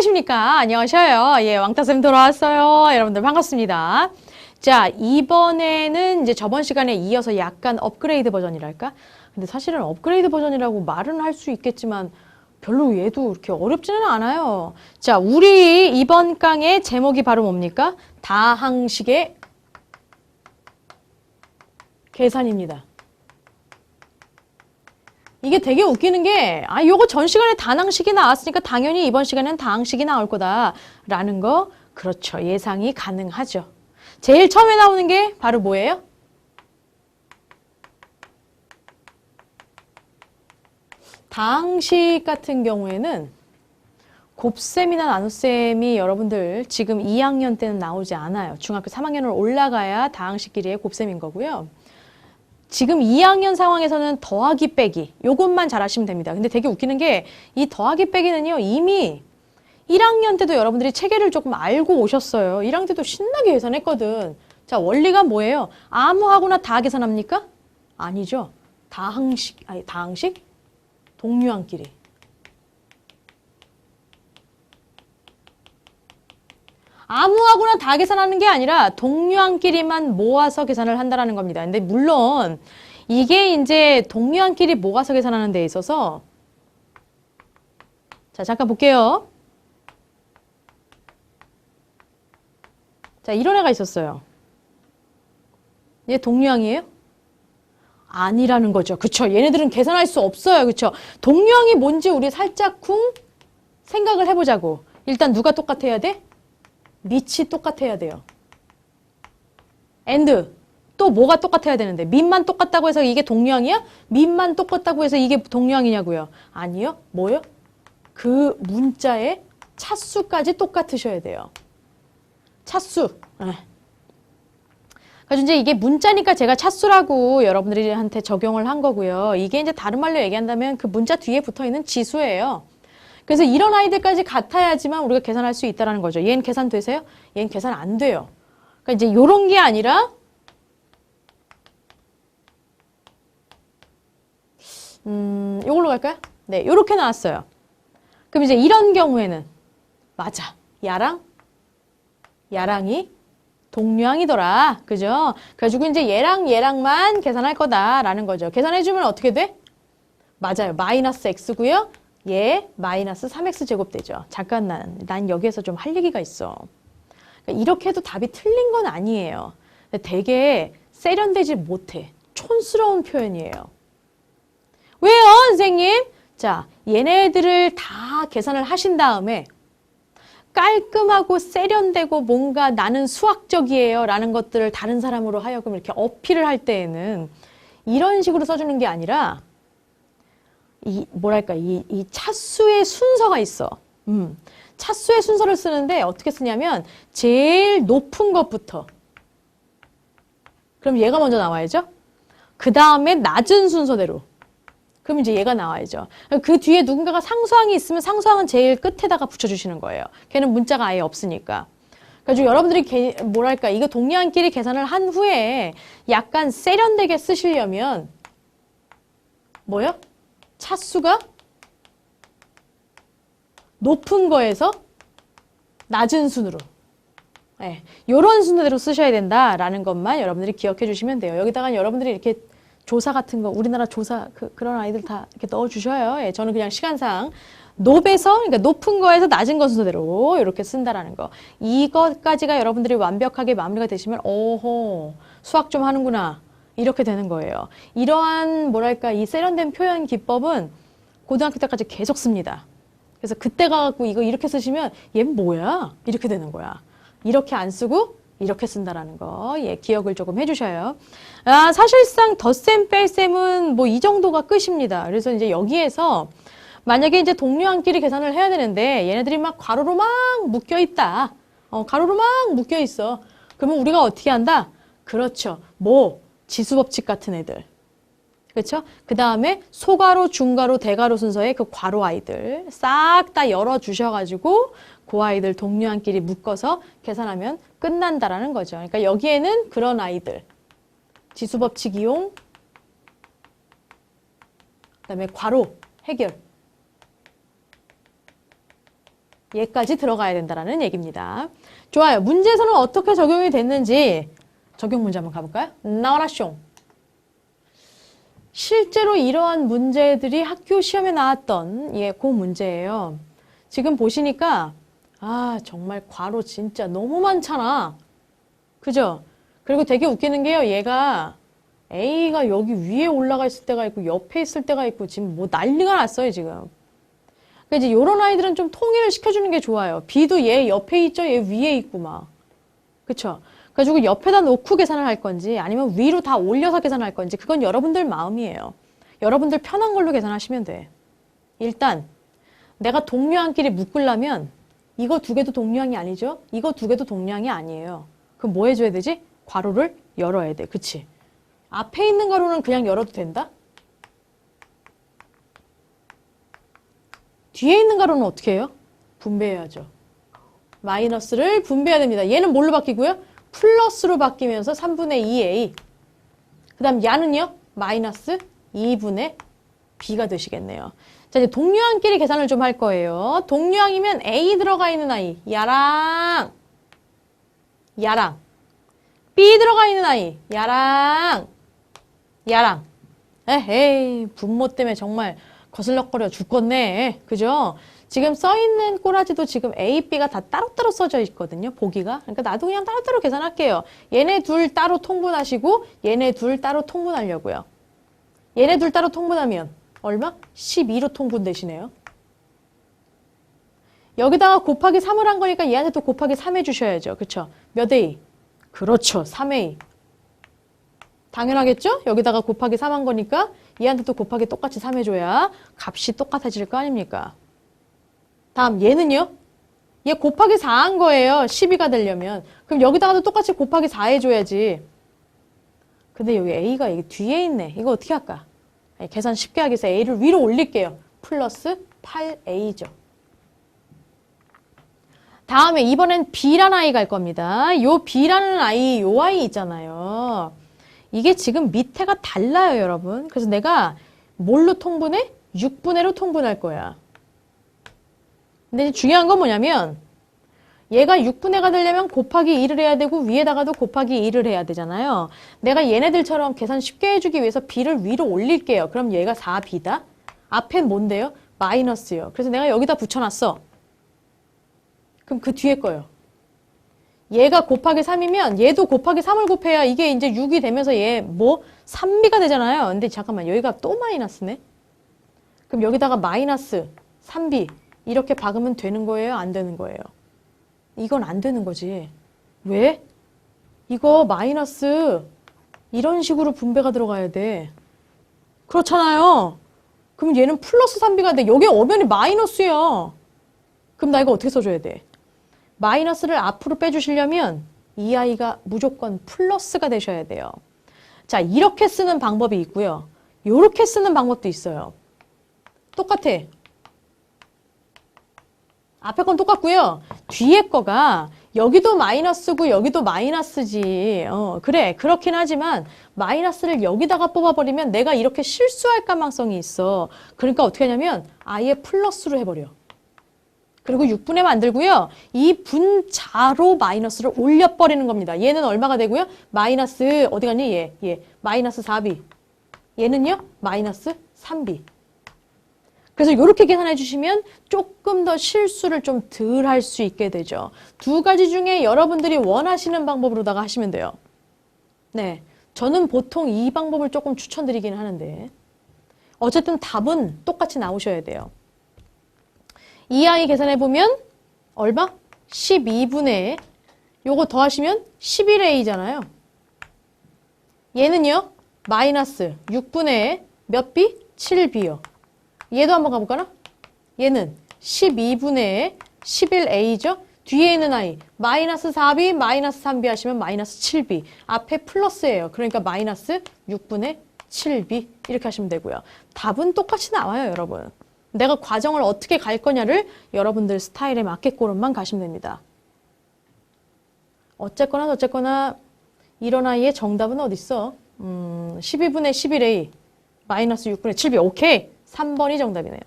안녕하십니까. 안녕하셔요. 예, 왕따쌤 돌아왔어요. 여러분들 반갑습니다. 자, 이번에는 이제 저번 시간에 이어서 약간 업그레이드 버전이랄까? 근데 사실은 업그레이드 버전이라고 말은 할 수 있겠지만 별로 얘도 그렇게 어렵지는 않아요. 자, 우리 이번 강의 제목이 바로 뭡니까? 다항식의 계산입니다. 이게 되게 웃기는 게, 아, 요거 전 시간에 단항식이 나왔으니까 당연히 이번 시간엔 다항식이 나올 거다라는 거, 그렇죠. 예상이 가능하죠. 제일 처음에 나오는 게 바로 뭐예요? 다항식 같은 경우에는 곱셈이나 나눗셈이 여러분들 지금 2학년 때는 나오지 않아요. 중학교 3학년을 올라가야 다항식끼리의 곱셈인 거고요. 지금 2학년 상황에서는 더하기 빼기 요것만 잘하시면 됩니다. 근데 되게 웃기는 게 이 더하기 빼기는요 이미 1학년 때도 여러분들이 체계를 조금 알고 오셨어요. 1학년 때도 신나게 계산했거든. 자 원리가 뭐예요? 아무 하고나 다 계산합니까? 아니죠. 다항식 아니 다항식 동류항끼리 아무하고나 다 계산하는 게 아니라 동류항끼리만 모아서 계산을 한다라는 겁니다. 근데 물론 이게 이제 동류항끼리 모아서 계산하는 데 있어서 자 잠깐 볼게요. 자 이런 애가 있었어요. 얘 동류항이에요? 아니라는 거죠. 그쵸? 얘네들은 계산할 수 없어요. 그쵸? 동류항이 뭔지 우리 살짝 쿵 생각을 해보자고. 일단 누가 똑같아야 돼? 밑이 똑같아야 돼요. and 또 뭐가 똑같아야 되는데 밑만 똑같다고 해서 이게 동류항이야? 밑만 똑같다고 해서 이게 동류항이냐고요? 아니요. 뭐요? 그 문자의 차수까지 똑같으셔야 돼요. 차수. 네. 그래서 이제 이게 문자니까 제가 차수라고 여러분들한테 적용을 한 거고요. 이게 이제 다른 말로 얘기한다면 그 문자 뒤에 붙어 있는 지수예요. 그래서 이런 아이들까지 같아야지만 우리가 계산할 수 있다는 거죠. 얘는 계산 되세요? 얘는 계산 안 돼요. 그러니까 이제 요런 게 아니라 음, 요걸로 갈까요? 네, 요렇게 나왔어요. 그럼 이제 이런 경우에는 맞아. 야랑 야랑이 동류항이더라. 그죠? 그래가지고 이제 얘랑 얘랑만 계산할 거다라는 거죠. 계산해주면 어떻게 돼? 맞아요. 마이너스 x고요. 얘 마이너스 3x 제곱 되죠. 잠깐 난, 난 여기에서 좀 할 얘기가 있어. 그러니까 이렇게 해도 답이 틀린 건 아니에요. 되게 세련되지 못해. 촌스러운 표현이에요. 왜요, 선생님? 자, 얘네들을 다 계산을 하신 다음에 깔끔하고 세련되고 뭔가 나는 수학적이에요 라는 것들을 다른 사람으로 하여금 이렇게 어필을 할 때에는 이런 식으로 써주는 게 아니라 이 뭐랄까 이, 이 차수의 순서가 있어. 음. 차수의 순서를 쓰는데 어떻게 쓰냐면 제일 높은 것부터 그럼 얘가 먼저 나와야죠. 그 다음에 낮은 순서대로 그럼 이제 얘가 나와야죠. 그 뒤에 누군가가 상수항이 있으면 상수항은 제일 끝에다가 붙여주시는 거예요. 걔는 문자가 아예 없으니까. 그래서 여러분들이 개, 뭐랄까 이거 동리안끼리 계산을 한 후에 약간 세련되게 쓰시려면 뭐요? 차수가 높은 거에서 낮은 순으로 네, 이런 순서대로 쓰셔야 된다라는 것만 여러분들이 기억해 주시면 돼요. 여기다가 여러분들이 이렇게 조사 같은 거 우리나라 조사 그, 그런 아이들 다 이렇게 넣어 주셔요. 예, 저는 그냥 시간상 높에서 그러니까 높은 거에서 낮은 거 순서대로 이렇게 쓴다라는 거. 이것까지가 여러분들이 완벽하게 마무리가 되시면 오호 수학 좀 하는구나. 이렇게 되는 거예요. 이러한 뭐랄까 이 세련된 표현 기법은 고등학교 때까지 계속 씁니다. 그래서 그때 가갖고 이거 이렇게 쓰시면 얘 뭐야? 이렇게 되는 거야. 이렇게 안 쓰고 이렇게 쓴다라는 거, 예, 기억을 조금 해주셔요. 아, 사실상 덧셈, 뺄셈은 뭐 이 정도가 끝입니다. 그래서 이제 여기에서 만약에 이제 동료한끼리 계산을 해야 되는데 얘네들이 막 괄호로 막 묶여 있다. 어, 가로로 막 묶여 있어. 그러면 우리가 어떻게 한다? 그렇죠. 뭐, 지수법칙 같은 애들. 그렇죠? 그 다음에 소가로, 중가로, 대가로 순서의 그 괄호 아이들 싹 다 열어 주셔가지고 그 아이들 동료한끼리 묶어서 계산하면 끝난다라는 거죠. 그러니까 여기에는 그런 아이들 지수법칙 이용 그 다음에 괄호 해결 얘까지 들어가야 된다라는 얘기입니다. 좋아요. 문제에서는 어떻게 적용이 됐는지 적용 문제 한번 가볼까요? 나와라 숑. 실제로 이러한 문제들이 학교 시험에 나왔던 예, 그 문제예요. 지금 보시니까 아, 정말 괄호 진짜 너무 많잖아. 그죠? 그리고 되게 웃기는 게요. 얘가 A가 여기 위에 올라가 있을 때가 있고 옆에 있을 때가 있고 지금 뭐 난리가 났어요, 지금. 그러니까 이제 요런 아이들은 좀 통일을 시켜주는 게 좋아요. B도 얘 옆에 있죠? 얘 위에 있고 막. 그쵸? 그래가지고 옆에다 놓고 계산을 할 건지 아니면 위로 다 올려서 계산할 건지 그건 여러분들 마음이에요. 여러분들 편한 걸로 계산하시면 돼. 일단 내가 동류항끼리 묶으려면 이거 두 개도 동류항이 아니죠? 이거 두 개도 동류항이 아니에요. 그럼 뭐 해줘야 되지? 괄호를 열어야 돼. 그치? 앞에 있는 괄호는 그냥 열어도 된다? 뒤에 있는 가로는 어떻게 해요? 분배해야죠. 마이너스를 분배해야 됩니다. 얘는 뭘로 바뀌고요? 플러스로 바뀌면서 3분의 2a. 그 다음 야는요? 마이너스 2분의 b가 되시겠네요. 자, 이제 동류항끼리 계산을 좀 할 거예요. 동류항이면 a 들어가 있는 아이. 야랑. 야랑. b 들어가 있는 아이. 야랑. 야랑. 에헤이, 분모 때문에 정말 거슬럭거려 죽겠네. 그죠? 지금 써 있는 꼬라지도 지금 A, B가 다 따로따로 써져 있거든요. 보기가. 그러니까 나도 그냥 따로따로 계산할게요. 얘네 둘 따로 통분하시고 얘네 둘 따로 통분하려고요. 얘네 둘 따로 통분하면 얼마? 12로 통분되시네요. 여기다가 곱하기 3을 한 거니까 얘한테 또 곱하기 3 해주셔야죠. 그쵸? 몇 A? 그렇죠. 3A. 당연하겠죠? 여기다가 곱하기 3 한 거니까 얘한테 또 곱하기 똑같이 3 해줘야 값이 똑같아질 거 아닙니까? 다음 얘는요? 얘 곱하기 4한 거예요. 12가 되려면. 그럼 여기다가도 똑같이 곱하기 4 해줘야지. 근데 여기 A가 여기 뒤에 있네. 이거 어떻게 할까? 아니, 계산 쉽게 하기 위해서 A를 위로 올릴게요. 플러스 8A죠. 다음에 이번엔 B라는 아이 갈 겁니다. 요 B라는 아이, 요 아이 있잖아요. 이게 지금 밑에가 달라요, 여러분. 그래서 내가 뭘로 통분해? 6분의 로 통분할 거야. 근데 중요한 건 뭐냐면 얘가 6분의 가 되려면 곱하기 2를 해야 되고 위에다가도 곱하기 2를 해야 되잖아요. 내가 얘네들처럼 계산 쉽게 해주기 위해서 b를 위로 올릴게요. 그럼 얘가 4b다. 앞엔 뭔데요? 마이너스요. 그래서 내가 여기다 붙여놨어. 그럼 그 뒤에 거요. 얘가 곱하기 3이면 얘도 곱하기 3을 곱해야 이게 이제 6이 되면서 얘 뭐 3b가 되잖아요. 근데 잠깐만 여기가 또 마이너스네. 그럼 여기다가 마이너스 3b 이렇게 박으면 되는 거예요? 안 되는 거예요? 이건 안 되는 거지. 왜? 이거 마이너스 이런 식으로 분배가 들어가야 돼. 그렇잖아요. 그럼 얘는 플러스 3b가 돼. 여기 오면이 마이너스야. 그럼 나 이거 어떻게 써줘야 돼? 마이너스를 앞으로 빼주시려면 이 아이가 무조건 플러스가 되셔야 돼요. 자, 이렇게 쓰는 방법이 있고요. 이렇게 쓰는 방법도 있어요. 똑같아. 앞에 건 똑같고요. 뒤에 거가 여기도 마이너스고 여기도 마이너스지. 어, 그래. 그렇긴 하지만 마이너스를 여기다가 뽑아버리면 내가 이렇게 실수할 가망성이 있어. 그러니까 어떻게 하냐면 아예 플러스로 해버려. 그리고 6분의 만들고요. 이 분자로 마이너스를 올려버리는 겁니다. 얘는 얼마가 되고요? 마이너스 어디 갔니? 얘. 얘. 마이너스 4b. 얘는요? 마이너스 3b. 그래서 이렇게 계산해 주시면 조금 더 실수를 좀 덜 할 수 있게 되죠. 두 가지 중에 여러분들이 원하시는 방법으로다가 하시면 돼요. 네. 저는 보통 이 방법을 조금 추천드리긴 하는데 어쨌든 답은 똑같이 나오셔야 돼요. 이 아이 계산해 보면 얼마? 12분의 요거 더하시면 11a잖아요. 얘는요. 마이너스 6분의 몇 b? 7b요. 얘도 한번 가볼까나? 얘는 12분의 11a죠? 뒤에 있는 아이 마이너스 4b, 마이너스 3b 하시면 마이너스 7b. 앞에 플러스예요. 그러니까 마이너스 6분의 7b 이렇게 하시면 되고요. 답은 똑같이 나와요, 여러분. 내가 과정을 어떻게 갈 거냐를 여러분들 스타일에 맞게꼬름만 가시면 됩니다. 어쨌거나 어쨌거나 이런 아이의 정답은 어디 있어? 음, 12분의 11a 마이너스 6분의 7b 오케이 3번이 정답이네요.